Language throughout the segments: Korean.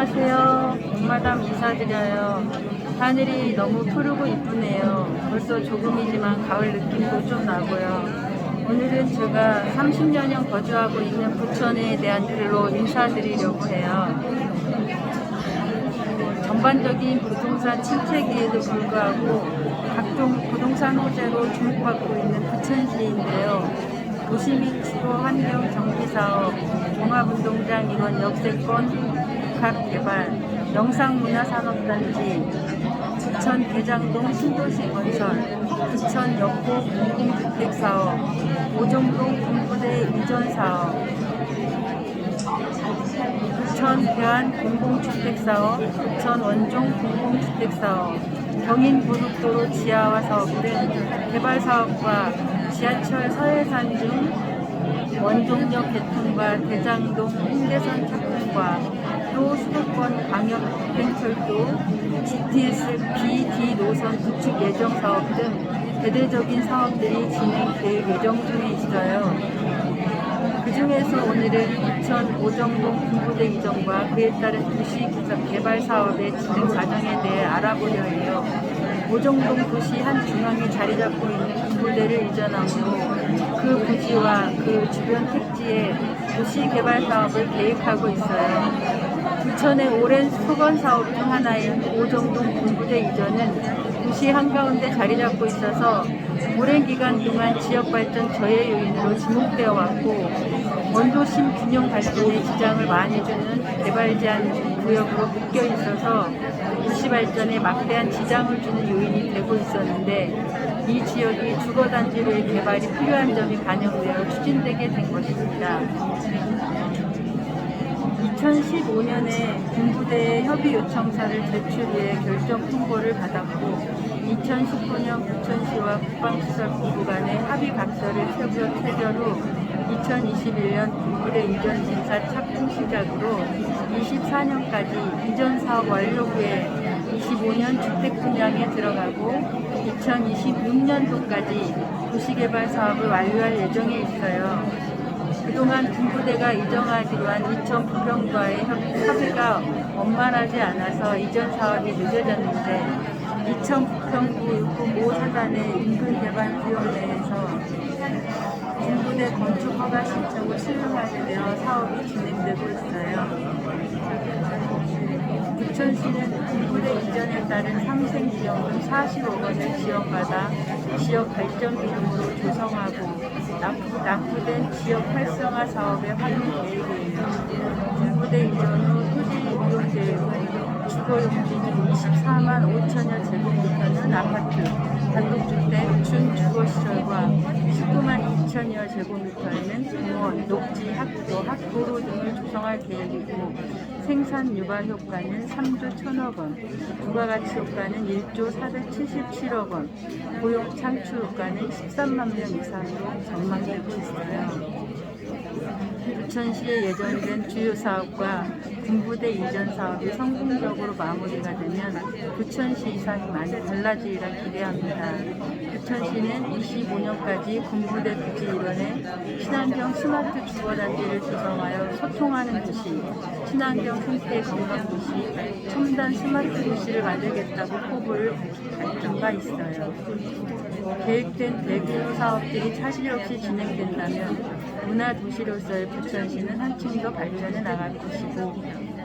안녕하세요. 동마담 인사드려요. 하늘이 너무 푸르고 이쁘네요. 벌써 조금이지만 가을 느낌도 좀 나고요. 오늘은 제가 30년형 거주하고 있는 부천에 대한 글로 인사드리려고 해요. 전반적인 부동산 침체기에도 불구하고 각종 부동산 호재로 주목받고 있는 부천시인데요. 도시민 주거 환경 정비 사업, 종합운동장 이원 역세권 복합 개발, 영상문화산업단지, 부천 대장동 신도시 건설, 부천 역곡 공공주택 사업, 오종동 군부대 이전 사업, 부천 대안 공공주택사업, 부천 원종 공공주택사업, 경인 고속도로 지하화 사업 등 개발 사업과 지하철 서해산 중 원종역 개통과 대장동 홍대선 착공과 또 수도권 광역 횡철도 GTS BD 노선 구축 예정 사업 등 대대적인 사업들이 진행 계획 예정 중에 있어요. 그 중에서 오늘은 부천 오정동 군부대 이전과 그에 따른 도시 개발 사업의 진행 과정에 대해 알아보려 해요. 오정동 도시 한 중앙에 자리 잡고 있는 군부대를 이전함으로 그 부지와 그 주변 택지에 도시 개발 사업을 계획하고 있어요. 부천의 오랜 수건 사업 중 하나인 오정동 군부대 이전은 도시 한가운데 자리 잡고 있어서 오랜 기간 동안 지역 발전 저해 요인으로 지목되어 왔고 원도심 균형 발전에 지장을 많이 주는 개발 제한 구역으로 묶여 있어서 도시 발전에 막대한 지장을 주는 요인이 되고 있었는데 이 지역이 주거 단지로의 개발이 필요한 점이 반영되어 추진되게 된 것입니다. 2015년에 군부대의 협의 요청서를 제출 위해 결정 통보를 받았고 2019년 부천시와 국방시설본부 간의 합의 각서를 체결, 체결 후 2021년 군부대 이전 진사 착공 시작으로 24년까지 이전 사업 완료 후에 25년 주택 분양에 들어가고 2026년도까지 도시개발 사업을 완료할 예정에 있어요. 그동안 군부대가 이전하기로 한 2,000부경과의 합의가 원만하지 않아서 이전 사업이 늦어졌는데 2,000부평구 모 사단의 인근 개발 구역 내에서 군부대 건축 허가 신청을 수령하게 되어 사업이 진행되고 있어요. 부천시는 군부대 이전에 따른 상생 지원금 45억 원을 지원받아 지역 발전 기금으로 조성하고 납부, 납부된 지역 활성화 사업에 활용 계획이에요. 군부대 이전 후 토지 이용 계획은 주거용지는 24만 5천여 제곱미터는 아파트, 단독주택, 준주거시설과 19만 2천여 제곱미터에는 공원, 녹지, 학교, 학도로 등을 조성할 계획이고 생산 유발 효과는 3조 1천억 원, 부가가치 효과는 1조 477억 원, 고용 창출 효과는 13만 명 이상으로 전망되고 있어요. 부천시의 예정된 주요 사업과 군부대 이전 사업이 성공적으로 마무리가 되면 부천시 이상이 많이 달라지리라 기대합니다. 부천시는 25년까지 군부대 부지 일원에 친환경 스마트 주거단지를 조성하여 소통하는 도시, 친환경 생태 건강 도시, 첨단 스마트 도시를 만들겠다고 포부를 밝힌 바 있어요. 계획된 대규모 사업들이 차질 없이 진행된다면 문화 도시로서의 부천시는 한층 더 발전해 나갈 것이고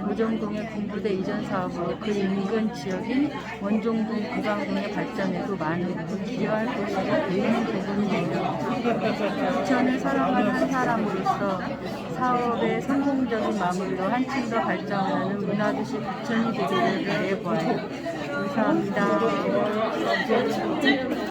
오정동의 군부대 이전 사업으로 그 인근 지역인 원종동 구강동의 발전에도 많은 기여할 것으로 보이는 부분이에요. 부천을 사랑하는 한 사람으로서 사업의 성공적인 마무리로 한층 더 발전하는 문화도시 부천이 되기를 바라보아요. 감사합니다.